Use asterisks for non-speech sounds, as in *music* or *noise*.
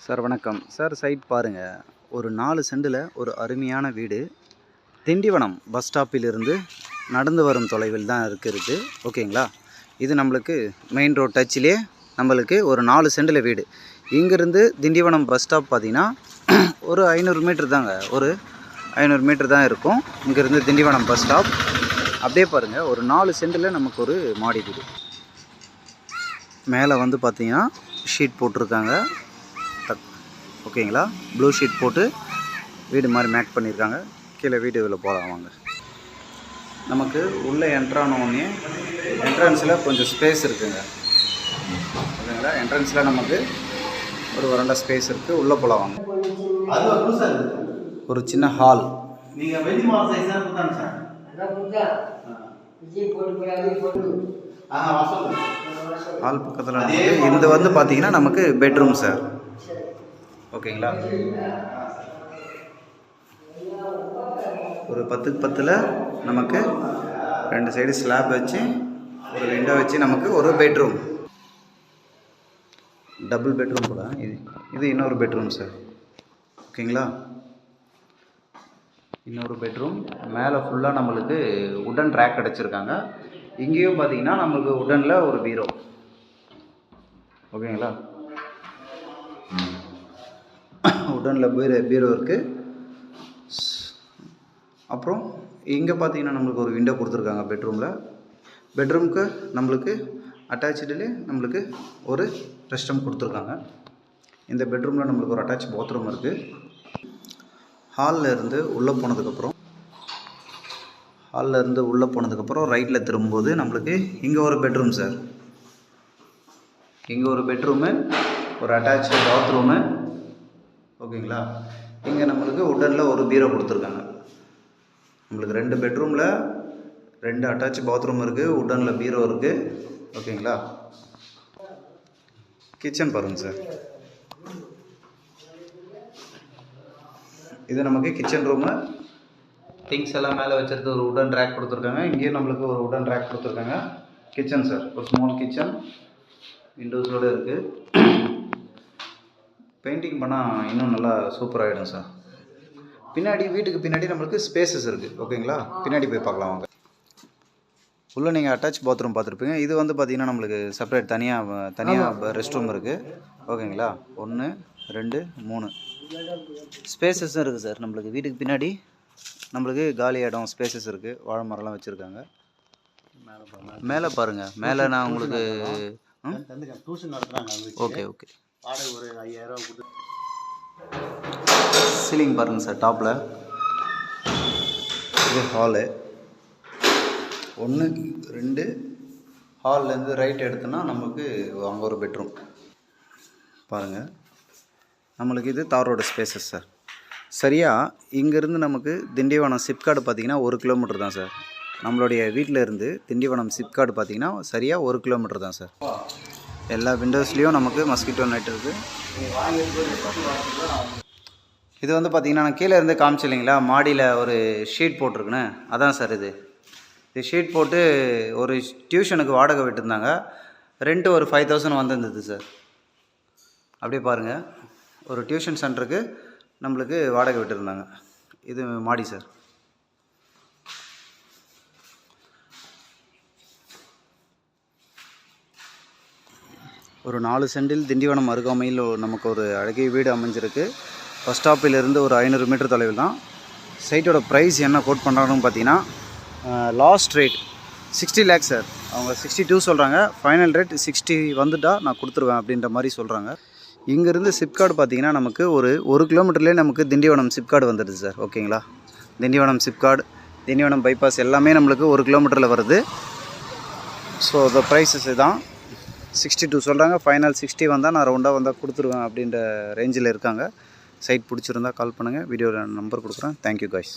Sir வணக்கம். Sir side பாருங்கள் ஒரு நாலு சென்டில் ஒரு அருமையான வீடு. திண்டிவனம் பஸ் ஸ்டாப்பிலிருந்து நடந்து வரும் தொலைவில் தான் இருக்கிறது ஓகேங்களா இது நம்மளுக்கு மெயின் ரோட் டச்சிலே நம்மளுக்கு ஒரு நாலு சென்டில் வீடு. இங்கேருந்து திண்டிவனம் பஸ் ஸ்டாப் பார்த்தீங்கன்னா *clears throat* ஒரு ஐநூறு மீட்ரு தாங்க. ஒரு ஐநூறு மீட்ரு தான் இருக்கும். இங்கேருந்து திண்டிவனம் பஸ் ஸ்டாப் அப்படியே பாருங்கள் ஒரு நாலு செண்டில் நமக்கு ஒரு மாடி வீடு. மேலே வந்து பார்த்தீங்கன்னா ஷீட் போட்டிருக்காங்க. ஓகேங்களா? ப்ளூ ஷீட் போட்டு வீடு மாதிரி மேக் பண்ணியிருக்காங்க. கீழே வீடியோவில் போகலாம் வாங்க. நமக்கு உள்ளே என்ட்ரான உடனே என்ட்ரன்ஸில் கொஞ்சம் ஸ்பேஸ் இருக்குங்க. ஓகேங்களா? என்ட்ரன்ஸில் நமக்கு ஒரு வரண்ட ஸ்பேஸ் இருக்குது உள்ளே போகலாம் வாங்க. அது ஒரு புதுசா இருக்கு. ஒரு சின்ன ஹால் ஹால் பக்கத்தில் இந்த வந்து பார்த்தீங்கன்னா நமக்கு பெட்ரூம் சார் ஓகேங்களா? ஒரு பத்துக்கு பத்தில் நமக்கு ரெண்டு சைடு ஸ்லாப் வச்சு ஒரு விண்டோ வச்சு நமக்கு ஒரு பெட்ரூம் டபுள் பெட்ரூம் கூட. இது இது இன்னொரு பெட்ரூம் சார் ஓகேங்களா? இன்னொரு பெட்ரூம் மேலே ஃபுல்லாக நம்மளுக்கு உடன் ரேக் அடைச்சிருக்காங்க. இங்கேயும் பார்த்தீங்கன்னா நம்மளுக்கு உடனில் ஒரு பீரோ ஓகேங்களா? உடனில் பீரோ பீரோ இருக்குது அப்புறம் இங்கே பார்த்தீங்கன்னா நம்மளுக்கு ஒரு விண்டோ கொடுத்துருக்காங்க பெட்ரூமில் பெட்ரூமுக்கு நம்மளுக்கு அட்டாச்சுடிலே நம்மளுக்கு ஒரு ரெஸ்ட் ரூம் கொடுத்துருக்காங்க. இந்த பெட்ரூமில் நம்மளுக்கு ஒரு அட்டாச் பாத்ரூம் இருக்குது ஹாலில் இருந்து உள்ளே போனதுக்கப்புறம் ஹாலில் இருந்து உள்ளே போனதுக்கப்புறம் ரைட்டில் திரும்பும்போது நம்மளுக்கு இங்கே ஒரு பெட்ரூம் சார் இங்கே ஒரு பெட்ரூமு ஒரு அட்டாச் பாத்ரூமு ஓகேங்களா? இங்கே நம்மளுக்கு உடனில் ஒரு பீரோ கொடுத்துருக்காங்க. நம்மளுக்கு ரெண்டு பெட்ரூமில் ரெண்டு அட்டாச் பாத்ரூம் இருக்குது உடனில் பீரோ இருக்குது ஓகேங்களா? கிச்சன் பாருங்கள் சார் இது நமக்கு கிச்சன் ரூமு திங்ஸ் எல்லாம் மேலே வச்சுருக்க ஒரு உடன் ரேக் கொடுத்துருக்காங்க. இங்கேயும் நம்மளுக்கு ஒரு உடன் ரேக் கொடுத்துருக்காங்க. கிச்சன் சார் ஒரு ஸ்மால் கிச்சன் விண்டோஸோடு இருக்குது பெயிண்டிங் பண்ணால் இன்னும் நல்லா சூப்பராகிடும் சார் பின்னாடி வீட்டுக்கு பின்னாடி நம்மளுக்கு ஸ்பேசஸ் இருக்குது ஓகேங்களா பின்னாடி போய் பார்க்கலாம் வாங்க. உள்ளே நீங்கள் அட்டாச் பாத்ரூம் பார்த்துருப்பீங்க. இது வந்து பார்த்தீங்கன்னா நம்மளுக்கு செப்பரேட் தனியாக தனியாக ரெஸ்ட் ரூம் இருக்குது ஓகேங்களா ஒன்று ரெண்டு மூணு. ஸ்பேசஸும் இருக்குது சார் நம்மளுக்கு வீட்டுக்கு பின்னாடி நம்மளுக்கு காலி இடம் ஸ்பேசஸ் இருக்குது வாழை மரம்லாம் வச்சுருக்காங்க. மேலே பாருங்கள் மேலே நான் உங்களுக்கு. ஓகே ஓகே வாடகை ஒரு ஐயாயிரம் ரூபா கொடுத்து சீலிங் பாருங்கள் சார் டாப்பில் இது ஹாலு ஒன்று ரெண்டு ஹால்லேருந்து ரைட் எடுத்தோன்னா நமக்கு அங்கே ஒரு பெட்ரூம் பாருங்கள் நம்மளுக்கு இது தாரோட ஸ்பேசஸ் சார் சரியாக இங்கேருந்து நமக்கு திண்டிவனம் சிப்காடு பார்த்தீங்கன்னா ஒரு கிலோமீட்டர் தான் சார் நம்மளுடைய வீட்டில் இருந்து திண்டிவனம் சிப்காடு பார்த்தீங்கன்னா சரியாக ஒரு கிலோமீட்டர் தான் சார் எல்லா விண்டோஸ்லேயும் நமக்கு மஸ்கிட்டோ நெட் இருக்குது இது வந்து பார்த்தீங்கன்னா நான் கீழே இருந்து காமிச்சு இல்லைங்களா? மாடியில் ஒரு ஷீட் போட்டிருக்குன்னு. அதான் சார் இது. இது ஷீட் போட்டு ஒரு டியூஷனுக்கு வாடகை விட்டுருந்தாங்க. ரெண்ட்டு ஒரு ஃபைவ் தௌசண்ட் வந்திருந்தது சார் அப்படியே பாருங்கள் ஒரு டியூஷன் சென்டருக்கு நம்மளுக்கு வாடகை விட்டுருந்தாங்க. இது மாடி சார் ஒரு நாலு சென்டில் திண்டிவனம் அருகாமையில் நமக்கு ஒரு அழகிய வீடு அமைஞ்சிருக்கு. பஸ் ஸ்டாப்பிலிருந்து ஒரு ஐநூறு மீட்டர் தொலைவில் தான். சைட்டோட ப்ரைஸ் என்ன கோட் பண்ணுறாங்கன்னு பார்த்தீங்கன்னா last rate sixty lakhs sir அவங்க சிக்ஸ்டி டூ சொல்கிறாங்க ஃபைனல் ரேட் சிக்ஸ்டி வந்துட்டா நான் கொடுத்துருவேன் அப்படின்ற மாதிரி சொல்கிறாங்க இங்கேருந்து சிப்கார்டு பார்த்தீங்கன்னா நமக்கு ஒரு ஒரு கிலோமீட்டர்லேயே நமக்கு திண்டிவனம் சிப்காடு வந்துடுது சார் ஓகேங்களா? திண்டிவனம் சிப்காடு திண்டிவனம் பைபாஸ் எல்லாமே நம்மளுக்கு ஒரு கிலோமீட்டரில் வருது. ஸோ த ப்ரைஸஸ் தான் சிக்ஸ்டி டூ சொல்கிறாங்க ஃபைனல் சிக்ஸ்டி வந்தால் நான் ரவுண்டாக வந்தால் கொடுத்துருவேன் அப்படின்ற ரேஞ்சில் இருக்காங்க. சைட் பிடிச்சிருந்தா கால் பண்ணுங்கள் வீடியோவில் நம்பர் கொடுக்குறேன். Thank you guys